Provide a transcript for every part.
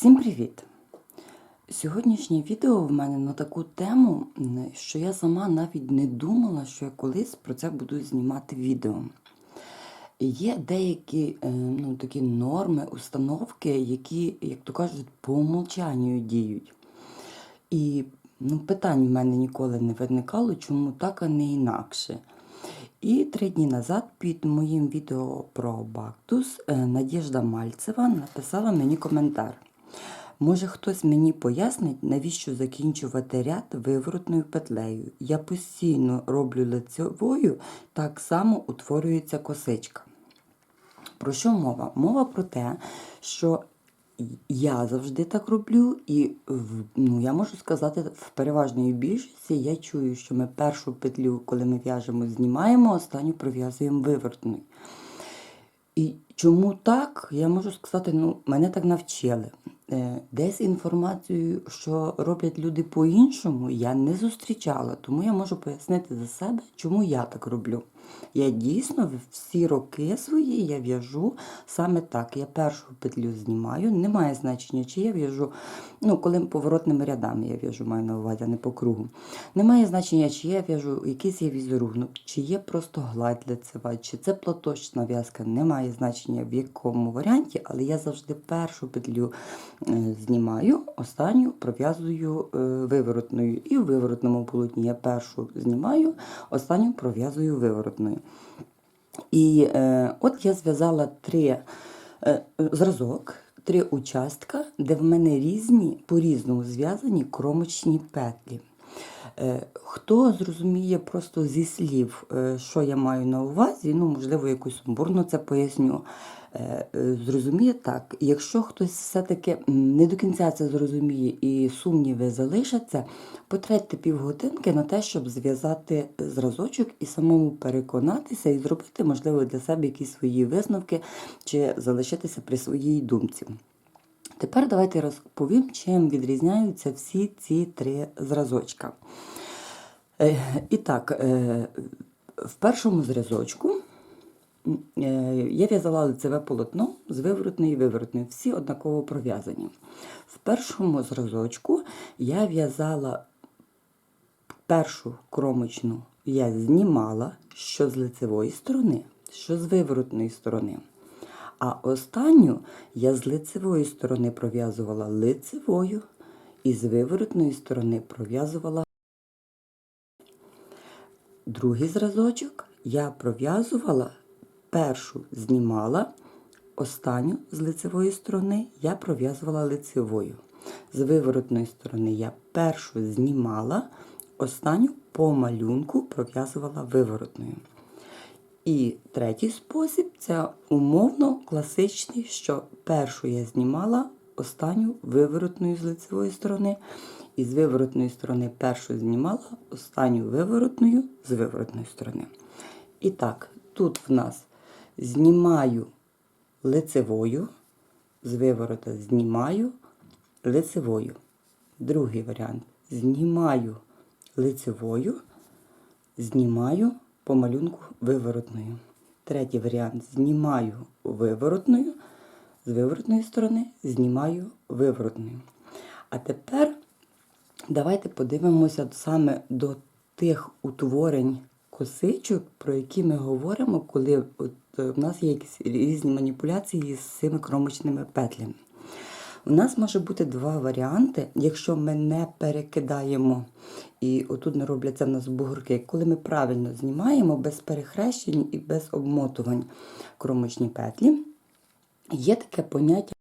Всім привіт! Сьогоднішнє відео в мене на таку тему, що я сама навіть не думала, що я колись про це буду знімати відео. Є деякі е, ну, такі норми, установки, які, як то кажуть, по умолчанню діють. І ну, питань в мене ніколи не виникало, чому так, а не інакше. І три дні назад під моїм відео про Бактус е, Надіжда Мальцева написала мені коментар. Може, хтось мені пояснить, навіщо закінчувати ряд виворотною петлею. Я постійно роблю лицевою, так само утворюється косичка. Про що мова? Мова про те, що я завжди так роблю, і ну, я можу сказати, в переважній більшості я чую, що ми першу петлю, коли ми в'яжемо, знімаємо, останню пров'язуємо вивертною. І чому так, я можу сказати, ну, мене так навчили. Е, Десь інформацію, що роблять люди по-іншому, я не зустрічала, тому я можу пояснити за себе, чому я так роблю. Я дійсно всі роки свої я в'яжу саме так. Я першу петлю знімаю, немає значення, чи я в'яжу, ну, коли поворотними рядами я в'яжу, маю на увазі, а не по кругу. Немає значення, чи я в'яжу якийсь є візерунок, чи є просто гладь лицева, чи це платочна в'язка, немає значення в якому варіанті, але я завжди першу петлю е, знімаю, останню пров'язую е, виворотною. І в виворотному полотні я першу знімаю, останню пров'язую виворотною. І е, от я зв'язала три е, зразок, три участка, де в мене різні, по-різному зв'язані кромочні петлі. Е, Хто зрозуміє просто зі слів, е, що я маю на увазі, ну, можливо, якусь сумбурно це поясню. Е, е, Зрозуміє так. Якщо хтось все-таки не до кінця це зрозуміє і сумніви залишаться, потратьте півгодинки на те, щоб зв'язати зразочок і самому переконатися і зробити, можливо, для себе якісь свої висновки чи залишитися при своїй думці. Тепер давайте розповім, чим відрізняються всі ці три зразочка. Е, І так, в першому зразочку я в'язала лицеве полотно з виворотною і виворотною, всі однаково пров'язані. В першому зразочку я в'язала першу кромочну я знімала що з лицевої сторони, що з виворотної сторони. А останню я з лицевої сторони пров'язувала лицевою і з виворотної сторони пров'язувала другий зразочок я пров'язувала, першу знімала, останню з лицевої сторони я пров'язувала лицевою. З виворотної сторони я першу знімала, останню по малюнку пров'язувала виворотною. І третій спосіб це умовно класичний, що першу я знімала, останню виворотною з лицевої сторони, і з виворотної сторони першу знімала, останню виворотною з виворотної сторони. І так, тут в нас знімаю лицевою, з виворота знімаю лицевою. Другий варіант знімаю лицевою, знімаю по малюнку виворотною. Третій варіант знімаю виворотною, з виворотної сторони знімаю виворотною. А тепер давайте подивимося саме до тих утворень косичок, про які ми говоримо, коли от, е, в нас є якісь різні маніпуляції з цими кромочними петлями. У нас може бути два варіанти, якщо ми не перекидаємо, і отут не робляться в нас бугорки, коли ми правильно знімаємо без перехрещень і без обмотувань кромочні петлі. Є таке поняття,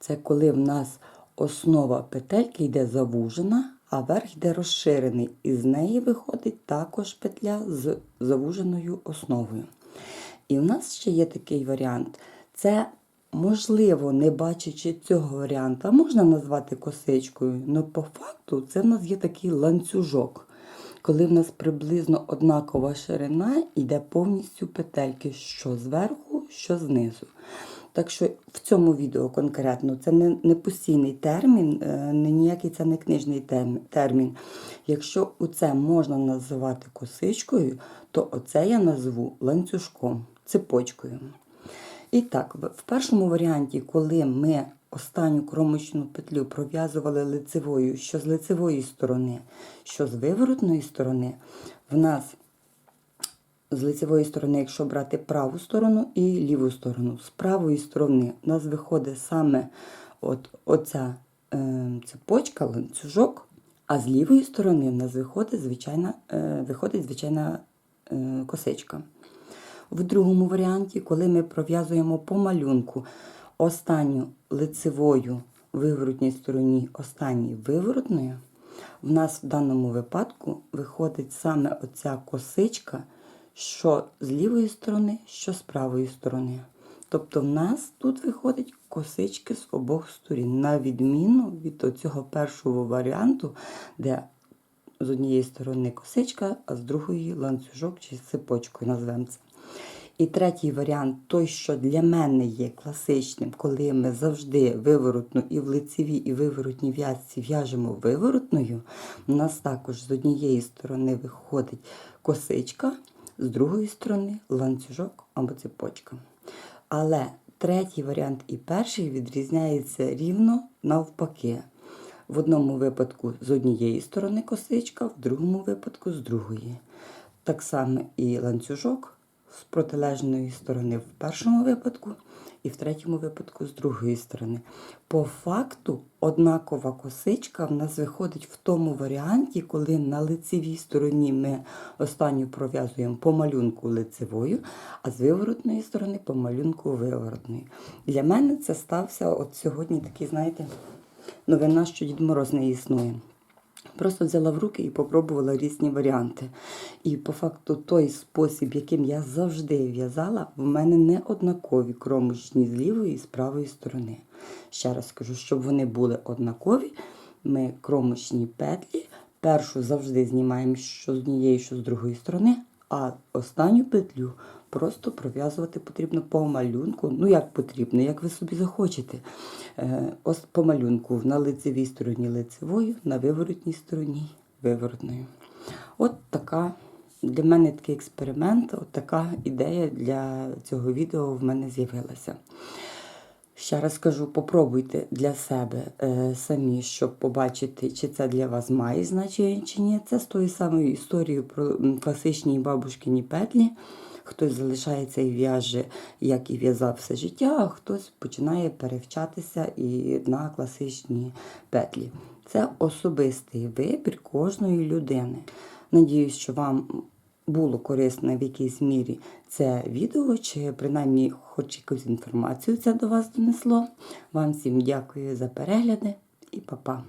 це коли в нас основа петельки йде завужена, а верх йде розширений, і з неї виходить також петля з завуженою основою. І в нас ще є такий варіант. Це можливо, не бачачи цього варіанта, можна назвати косичкою, але по факту це в нас є такий ланцюжок, коли в нас приблизно однакова ширина йде повністю петельки, що зверху, що знизу. Так що в цьому відео конкретно це не, не постійний термін, е, не ніякий це не книжний термін. Якщо оце можна називати косичкою, то оце я назву ланцюжком, цепочкою. І так, в першому варіанті, коли ми останню кромочну петлю пров'язували лицевою, що з лицевої сторони, що з виворотної сторони, в нас з лицевої сторони, якщо брати праву сторону і ліву сторону. З правої сторони у нас виходить саме от, оця е, цепочка, ланцюжок, а з лівої сторони в нас виходить звичайна, е, виходить звичайна е, косичка. В другому варіанті, коли ми пров'язуємо по малюнку останню лицевою виворотній стороні, останній виворотною, в нас в даному випадку виходить саме оця косичка, що з лівої сторони, що з правої сторони. Тобто в нас тут виходить косички з обох сторін, на відміну від цього першого варіанту, де з однієї сторони косичка, а з другої ланцюжок чи цепочкою назвемо це. І третій варіант, той, що для мене є класичним, коли ми завжди виворотну і в лицевій, і виворотній в'язці в'яжемо виворотною, у нас також з однієї сторони виходить косичка, з другої сторони ланцюжок або цепочка. Але третій варіант і перший відрізняється рівно навпаки. В одному випадку з однієї сторони косичка, в другому випадку з другої. Так само і ланцюжок з протилежної сторони в першому випадку, і в третьому випадку з другої сторони. По факту, однакова косичка в нас виходить в тому варіанті, коли на лицевій стороні ми останню пров'язуємо по малюнку лицевою, а з виворотної сторони по малюнку виворотної. Для мене це стався от сьогодні такий, знаєте, новина, що Дід Мороз не існує. Просто взяла в руки і попробувала різні варіанти. І по факту той спосіб, яким я завжди в'язала, в мене не однакові кромочні з лівої і з правої сторони. Ще раз скажу, щоб вони були однакові, ми кромочні петлі першу завжди знімаємо що з однієї, що з другої сторони, а останню петлю просто пров'язувати потрібно по малюнку. Ну, як потрібно, як ви собі захочете. Е, ось по малюнку на лицевій стороні лицевою, на виворотній стороні виворотною. От така для мене такий експеримент, от така ідея для цього відео в мене з'явилася. Ще раз кажу, попробуйте для себе е, самі, щоб побачити, чи це для вас має значення, чи ні. Це з тої самої історії про класичні бабушкині петлі. Хтось залишається і в'яже, як і в'язав все життя, а хтось починає перевчатися і на класичні петлі. Це особистий вибір кожної людини. Надіюсь, що вам було корисне в якійсь мірі це відео, чи принаймні хоч якусь інформацію це до вас донесло. Вам всім дякую за перегляди і па-па.